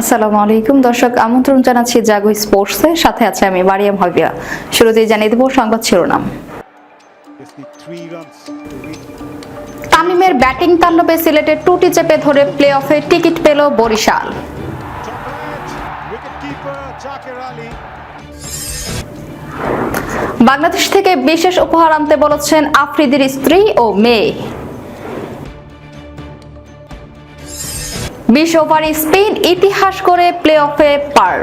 আসসালামু আলাইকুম। দর্শক, আমন্ত্রণ জানাচ্ছি জাগো সাথে আছে আমি মারিয়াম শুরুতেই জানিয়ে দেবো সংবাদ শিরোনাম। তামিমের ব্যাটিং তাণ্ডবে সিলেটের টুটি চেপে ধরে প্লে অফে টিকিট পেল বরিশাল. বাংলাদেশ থেকে বিশেষ উপহার আনতে বলেছেন আফ্রিদির স্ত্রী ও মেয়ে। বিশ ওভার স্পিন ইতিহাস করে প্লে অফে পার্ল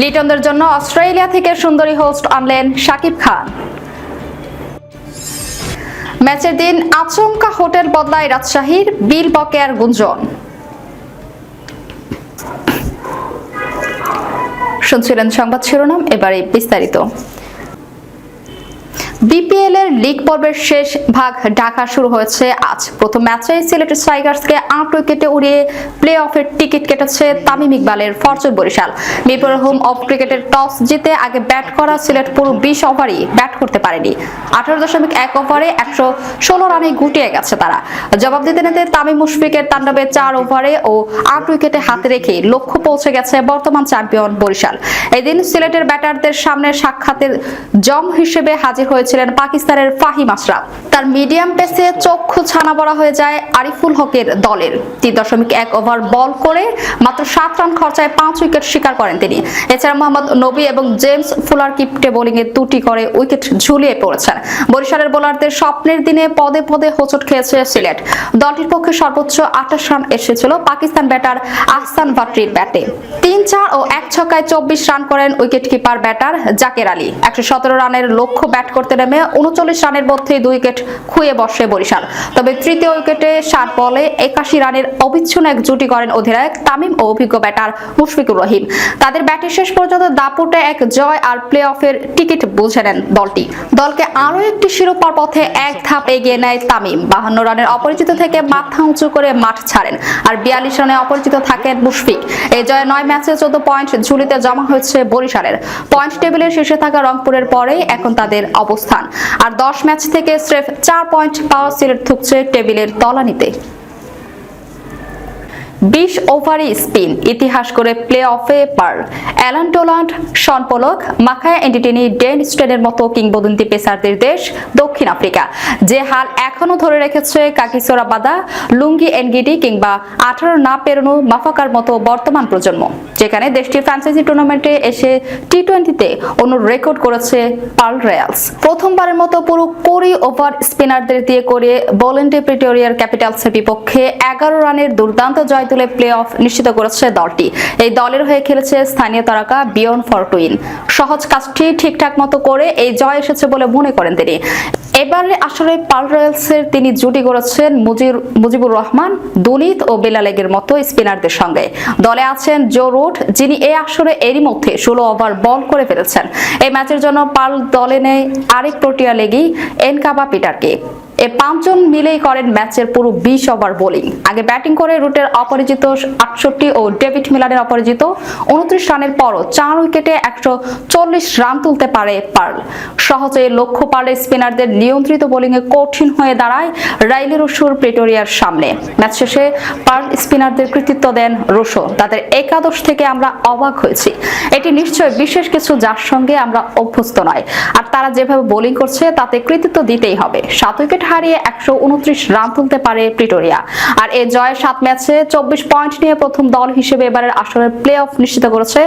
লিটনদের জন্য অস্ট্রেলিয়া থেকে সুন্দরী হোস্ট আনলেন শাকিব খান। ম্যাচের দিন আচমকা হোটেল বদলায় রাজশাহীর বিল বকেয়ার গুঞ্জন। শুনছিলেন সংবাদ শিরোনাম, এবারে বিস্তারিত। বিপিএল এর লিগ পর্বের শেষ ভাগ ঢাকা শুরু হয়েছে আজ। প্রথম ম্যাচে সিলেট স্ট্রাইকার্সকে আট উইকেটে উড়িয়ে প্লে অফের টিকিট কেটেছে তামিম ইকবালের Fortune Barishal. Mirpur home of ক্রিকেটের টস জিতে আগে ব্যাট করা সিলেট পুরো বিশ ওভারই ব্যাট করতে পারেনি। আঠারো দশমিক এক ওভারে একশো ষোলো রানে গুটিয়ে গেছে তারা। জবাব দিতে নিতে তামিম মুশফিকের তাণ্ডবে চার ওভারে ও আট উইকেটে হাতে রেখে লক্ষ্য পৌঁছে গেছে বর্তমান চ্যাম্পিয়ন বরিশাল। এদিন সিলেটের ব্যাটারদের সামনে সাক্ষাতের জম হিসেবে হাজির হয়েছিলেন পাকিস্তানের ফাহিম আশরাফ। তার মিডিয়াম পেসে চক্ষু ছানা বড়া হয়ে যায় আরিফুল হকের দলের। তিন দশমিক এক ওভার বল করে মাত্র সাত রান খরচায় পাঁচ উইকেট শিকার করেন তিনি। এছাড়া মোহাম্মদ নবী এবং জেমস ফুলার কিপটে বোলিং এ দুটি করে উইকেট ঝুলিয়ে পড়েছেন। বরিশালের বোলারদের স্বপ্নের দিনে পদে পদে হোঁচট খেয়েছে সিলেট। দলটির পক্ষে সর্বোচ্চ আঠাশ রান এসেছিল পাকিস্তান ব্যাটার আহসান ভাট্রির ব্যাটে। তিন চার ও এক ছক্কায় চব্বিশ রান করেন wicket keeper batter Jaker Ali. একশো সতেরো রানের লক্ষ্য ব্যাট করতে নেমে উনচল্লিশ রানের মধ্যে দুই উইকেট খুঁয়ে বসে বরিশাল। তবে তৃতীয় উইকেটে ষাট বলে একাশি রানের অবিচ্ছিন্ন এক জুটি করেন অধিনায়ক তামিম ও অভিজ্ঞ ব্যাটার মুশফিকুর রহিম। তাদের ব্যাটে শেষ পর্যন্ত দাপুটে এক জয় আর প্লে অফের টিকিট বুঝে নেন দলটি। দলকে আরও একটি শিরোপার পথে এক ধাপ এগিয়ে নেয় তামিম। বাহান্ন রানের অপরিচিত থেকে মাথা উঁচু করে মাঠ ছাড়েন আর বিয়াল্লিশ রানে অপরিচিত থাকেন মুশফিক। এই জয়ে নয় ম্যাচে চোদ্দ পয়েন্ট ঝুলিতে জমা হয়েছে বরিশালের। পয়েন্ট টেবিলের শীর্ষে থাকা রংপুরের পরেই এখন তাদের অবস্থান আর দশ ম্যাচ থেকে স্রেফ চার পয়েন্ট পাওয়া সিলেট থুকছে টেবিলের তলানিতে। বিশ ওভারে স্পিন, ইতিহাস করে প্লে অফে পার। Allan Donald, Shaun Pollock, Makhaya Ntini, Dale স্টেনের মতো কিংবদন্তি পেসারদের দেশ দক্ষিণ আফ্রিকা। যে হাল এখনও ধরে রেখেছে কাকিসোরা বাদা, লুঙ্গি এনগিডি কিংবা আঠারো না পেরোনো মাফাকার মতো বর্তমান প্রজন্ম। যেখানে দেশটির ফ্র্যাঞ্চাইজি টুর্নামেন্টে এসে টি টোয়েন্টিতে অন্য রেকর্ড করেছে পার্ল রয়্যালস। প্রথমবারের মতো পুরো কুড়ি ওভার স্পিনারদের দিয়ে করে বোলেন্টে প্রিটোরিয়ার ক্যাপিটালসের বিপক্ষে এগারো রানের দুর্দান্ত জয় তুলে প্লে অফ নিশ্চিত করেছে দলটি। এই দলের হয়ে খেলেছে স্থানীয় তারকা বিয়ন ফরটুইন। সহজ কাজটি ঠিকঠাক মতো করে এই জয় এসেছে বলে মনে করেন তিনি। এবারে আসলে পাল রয়্যালসের তিনি জুটি করেছেন মুজিবুর রহমান দুনিত ও বেলালেগের মতো স্পিনারদের সঙ্গে। দলে আছেন জো রুট যিনি এই আসরে এরই মধ্যে ষোলো ওভার বল করে ফেলেছেন। এই ম্যাচের জন্য পাল দলে নেয় আরেক প্রোটিয়া লেগি এনকাবা পিটারকে। এ পাঁচজন মিলেই করেন ম্যাচের পুরো বিশ ওভার বোলিং। আগে ব্যাটিং করে রুটের অপরাজিত আটষট্টি ও ডেভিড মিলানের অপরাজিত উনত্রিশ রানের পরও চার উইকেটে একশো চল্লিশ রান তুলতে পারে পার্ল। সহজে লক্ষ্য পারে স্পিনারদের নিয়ন্ত্রিত বোলিংয়ে কঠিন হয়ে দাঁড়ায় রাইলি রসুর প্রেটোরিয়ার সামনে। ম্যাচ শেষে পার্ল স্পিনারদের কৃতিত্ব দেন রোশো। তাদের একাদশ থেকে আমরা অবাক হয়েছি। এটি নিশ্চয় বিশেষ কিছু যার সঙ্গে আমরা অভ্যস্ত নয়। আর তারা যেভাবে বোলিং করছে, তাতে কৃতিত্ব দিতেই হবে। সাত উইকেট হারিয়ে একশো উনত্রিশ রান তুলতে পারে প্রিটোরিয়া। আর এই জয়ের সাত ম্যাচে চব্বিশ পয়েন্ট নিয়ে প্রথম দল হিসেবে এবারের আসরের প্লে অফ নিশ্চিত করেছে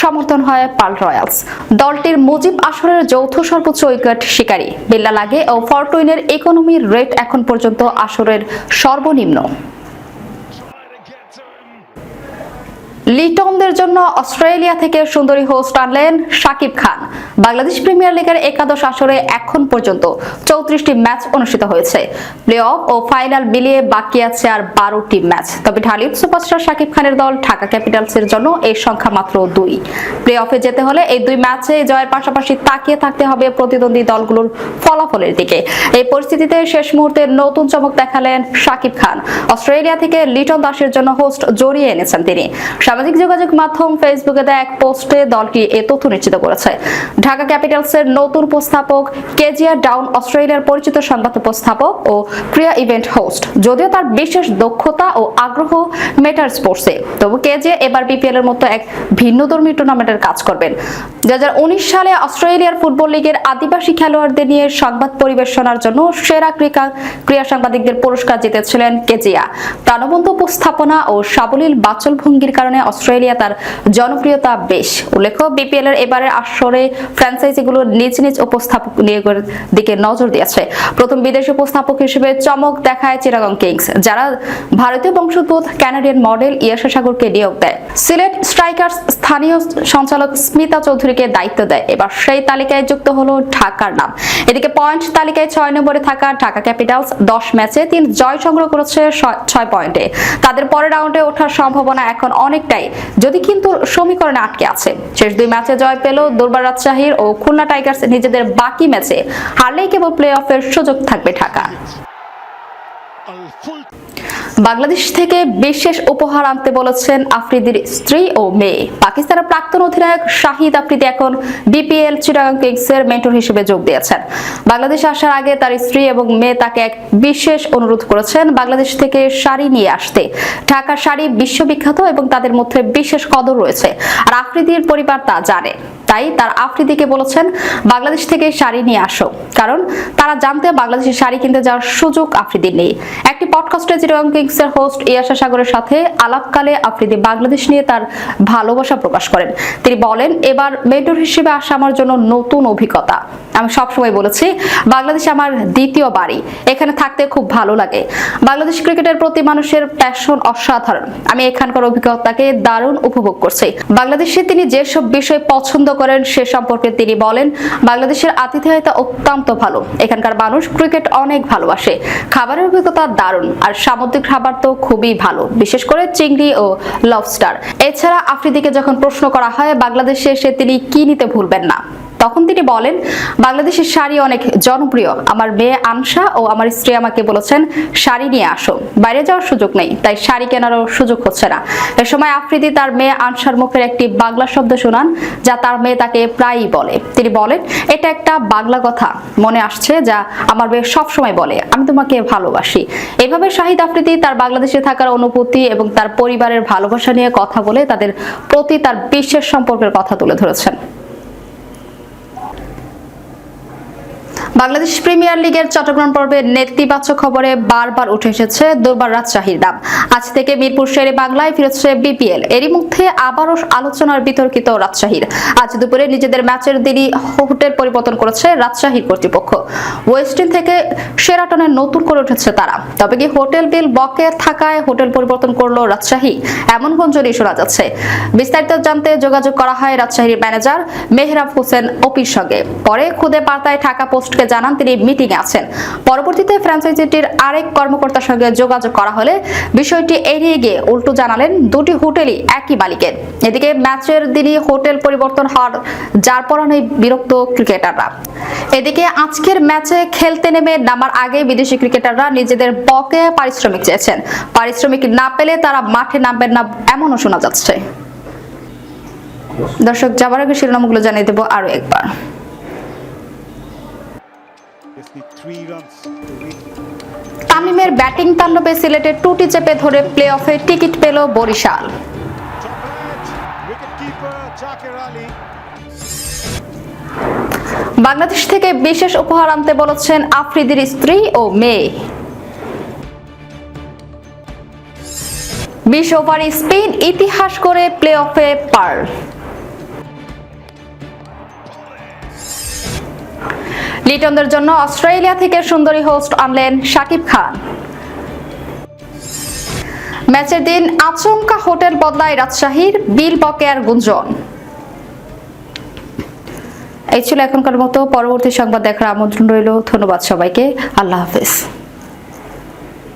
সমর্থন হয় পাল রয়্যালস। দলটির মুজিব আসরের যৌথ সর্বোচ্চ উইকেট শিকারী বেল্লা লাগে ও ফরটুইনের ইকোনমি রেট এখন পর্যন্ত আসরের সর্বনিম্ন। লিটনদের জন্য অস্ট্রেলিয়া থেকে সুন্দরী হোস্ট আনলেন শাকিব খান। বাংলাদেশ প্রিমিয়ার লিগের একাদশ আসরে এখন পর্যন্ত চৌত্রিশটি ম্যাচ অনুষ্ঠিত হয়েছে। প্লে অফ ও ফাইনাল মিলিয়ে বাকি আছে আর বারোটি ম্যাচ। তবে ঢালিউড সুপারস্টার শাকিব খানের দল ঢাকা ক্যাপিটালসের জন্য এই সংখ্যা মাত্র দুই। প্লে অফে যেতে হলে এই দুই ম্যাচে জয়ের পাশাপাশি তাকিয়ে থাকতে হবে প্রতিদ্বন্দ্বী দলগুলোর ফলাফলের দিকে। এই পরিস্থিতিতে শেষ মুহূর্তে নতুন চমক দেখালেন শাকিব খান। অস্ট্রেলিয়া থেকে লিটন দাসের জন্য হোস্ট জড়িয়ে এনেছেন তিনি। সামাজিক যোগাযোগ মাধ্যম ফেসবুকে দেয়া এক পোস্টে দলটি এ তথ্য নিশ্চিত করেছে। ঢাকা ক্যাপিটালসের নতুন উপস্থাপক, কেজিআর ডাউন অস্ট্রেলিয়ার পরিচিত সংবাদ উপস্থাপক ও ক্রিয়া ইভেন্ট হোস্ট, যদিও তার বিশেষ দক্ষতা ও আগ্রহ মেটার স্পোর্টসে। তবু কেজিয়া এবার বিপিএল এর মতো এক ভিন্নধর্মী টুর্নামেন্টের কাজ করবেন। দু সালে অস্ট্রেলিয়ার ফুটবল লিগের আদিবাসী খেলোয়াড়দের নিয়ে সংবাদ পরিবেশনার জন্য সেরা ক্রিকা, ক্রীড়া সাংবাদিকদের পুরস্কার জিতেছিলেন কেজিয়া। প্রাণবন্ত উপস্থাপনা ও সাবলীল বাচল ভঙ্গির কারণে অস্ট্রেলিয়া তার জনপ্রিয়তা বেশ। উল্লেখ্য বিপিএল এর এবারের আসরে ফ্র্যাঞ্চাইজিগুলো নিজ নিজ উপস্থাপক নিয়োগের দিকে নজর দিয়েছে। প্রথম বিদেশি উপস্থাপক হিসেবে চমক দেখায় চিরাগং কিংস, যারা ভারতীয় বংশোদ্ভূত কানাডিয়ান মডেল ইয়াশা সাগরকে নিয়োগ দেয়? সিলেট স্ট্রাইকার্স স্থানীয় সঞ্চালক স্মিতা চৌধুরীকে দায়িত্ব দেয়। এবার সেই তালিকায় যুক্ত হলো ঢাকার নাম। এদিকে পয়েন্ট তালিকায় ছয় নম্বরে থাকা ঢাকা ক্যাপিটালস দশ ম্যাচে তিন জয় সংগ্রহ করেছে ছয় পয়েন্টে। তাদের পরের রাউন্ডে ওঠার সম্ভাবনা এখন অনেকটাই। যদি কিন্তু সমীকরণে আটকে আছে। শেষ দুই ম্যাচে জয় পেল দুর্বার রাজশাহীর ও খুলনা টাইগার্স নিজেদের বাকি ম্যাচে হারলেই কেবল প্লে অফের সুযোগ থাকবে ঢাকা। বাংলাদেশ থেকে বিশেষ উপহার আনতে বলেছেন আফ্রিদির স্ত্রী ও মেয়ে। পাকিস্তানের প্রাক্তন অধিনায়ক শাহিদ আফ্রিদি এখন বিপিএল চিটাগাং কিংসের মেন্টর হিসেবে যোগ দিয়েছেন। বাংলাদেশে আসার আগে তার স্ত্রী এবং মেয়ে তাকে এক বিশেষ অনুরোধ করেছেন বাংলাদেশ থেকে শাড়ি নিয়ে আসতে। ঢাকার শাড়ি বিশ্ববিখ্যাত এবং তাদের মধ্যে বিশেষ কদর রয়েছে। আর আফ্রিদির পরিবার তা জানে। তাই তার আফ্রিদিকে বলেছেন, বাংলাদেশ থেকে শাড়ি নিয়ে আসো। কারণ তারা জানতে বাংলাদেশের শাড়ি কিনতে যাওয়ার সুযোগ আফ্রিদির নেই। একটি পডকাস্টে চিটাগং কিংস এর হোস্ট ইয়াশা সাগরের সাথে আলাপকালে আফ্রিদি বাংলাদেশ নিয়ে তার ভালোবাসা প্রকাশ করেন। তিনি বলেন, এবার মেন্টর হিসেবে আসা আমার জন্য নতুন অভিজ্ঞতা। আমি সবসময় বলেছি, বাংলাদেশ আমার দ্বিতীয় বাড়ি। এখানে থাকতে খুব ভালো লাগে। বাংলাদেশ ক্রিকেটের প্রতি মানুষের প্যাশন অসাধারণ। আমি এখানকার অভিজ্ঞতাকে দারুণ উপভোগ করছি। বাংলাদেশে তিনি যেসব বিষয় পছন্দ করেন, সে সম্পর্কে তিনি বলেন, বাংলাদেশের আতিথেয়তা অত্যন্ত ভালো। এখানকার মানুষ ক্রিকেট অনেক ভালোবাসে। খাবারের অভিজ্ঞতা দারুণ, আর সামুদ্রিক খাবার তো খুবই ভালো, বিশেষ করে চিংড়ি ও লবস্টার এছাড়া আফ্রিদিকে যখন প্রশ্ন করা হয়, বাংলাদেশে এসে তিনি কি নিতে ভুলবেন না? তখন তিনি বলেন, বাংলাদেশের শাড়ি অনেক জনপ্রিয়। আমার মেয়ে আনসা ও আমার স্ত্রী আমাকে বলেছেন, শাড়ি নিয়ে আসো। বাইরে যাওয়ার সুযোগ নেই, তাই শাড়ি কেনারও সুযোগ হচ্ছে না। এ সময় আফ্রিদি তার মেয়ে আনসার মুখের একটি বাংলা শব্দ শোনান, যা তার মেয়ে তাকে প্রায়ই বলে। তিনি বলেন, এটা একটা বাংলা কথা মনে আসছে, যা আমার মেয়ে সবসময় বলে। আমি তোমাকে ভালোবাসি। এভাবে শাহিদ আফ্রিদি তার বাংলাদেশে থাকার অনুভূতি এবং তার পরিবারের ভালোবাসা নিয়ে কথা বলে তাদের প্রতি তার বিশেষ সম্পর্কের কথা তুলে ধরেছেন। বাংলাদেশ প্রিমিয়ার লিগের চট্টগ্রাম পর্বের নেতিবাচক খবরে বারবার উঠে এসেছে দুর্বার রাজশাহীর নাম আজ থেকে মিরপুর শেরে বাংলায় ফিরেছে বিপিএল। এরই মধ্যে আবারও আলোচনার বিতর্কিত রাজশাহীর। আজ দুপুরে নিজেদের ম্যাচের দিনই হোটেল পরিবর্তন করেছে রাজশাহীর কর্তৃপক্ষ। ওয়েস্টিন থেকে সেরাটনে নতুন করে উঠেছে তারা। তবে কি হোটেল বিল বকে থাকায় হোটেল পরিবর্তন করল রাজশাহী? এমন গুঞ্জনই শোনা যাচ্ছে। বিস্তারিত জানতে যোগাযোগ করা হয় রাজশাহীর ম্যানেজার মেহরাব হোসেন ওপির সঙ্গে। পরে খুদে বার্তায় ঢাকা পোস্টকে জানান, তিনি মিটিং এ আছেন। পরবর্তীতে ফ্র্যাঞ্চাইজিটির আরেক কর্মকর্তার সঙ্গে যোগাযোগ করা হলে বিষয়টি এড়িয়ে গিয়ে উল্টো জানালেন, দুটি হোটেলই একই মালিকের। এদিকে ম্যাচের দিনই হোটেল পরিবর্তন হওয়ার, যার পরানোই বিরক্ত ক্রিকেটাররা। এদিকে আজকের ম্যাচে খেলতে নেমে নামার আগে বিদেশি ক্রিকেটাররা নিজেদের বকেয়া পারিশ্রমিক চেয়েছেন। পারিশ্রমিক না পেলে তারা মাঠে নামবেন না, এমনও শোনা যাচ্ছে। দর্শক যাবার আগে শিরোনামগুলো জানিয়ে দেবো আরও একবার। তামিমের ব্যাটিং তাণ্ডবে সিলেটে টুটি চেপে ধরে প্লে অফে টিকিট পেল বরিশাল. বাংলাদেশ থেকে বিশেষ উপহার আনতে বলেছেন আফ্রিদির স্ত্রী ও মেয়ে। বিশ ওভারে স্পেন ইতিহাস করে প্লে অফে পার। লিটনদের জন্য অস্ট্রেলিয়া থেকে সুন্দরী হোস্ট আনলেন শাকিব খান। ম্যাচের দিন আচমকা হোটেল বদলায় রাজশাহীর বিল বকেয়ার গুঞ্জন। এই ছিল এখনকার মতো, পরবর্তী সংবাদ দেখার আমন্ত্রণ রইল। ধন্যবাদ সবাইকে। আল্লাহ হাফেজ।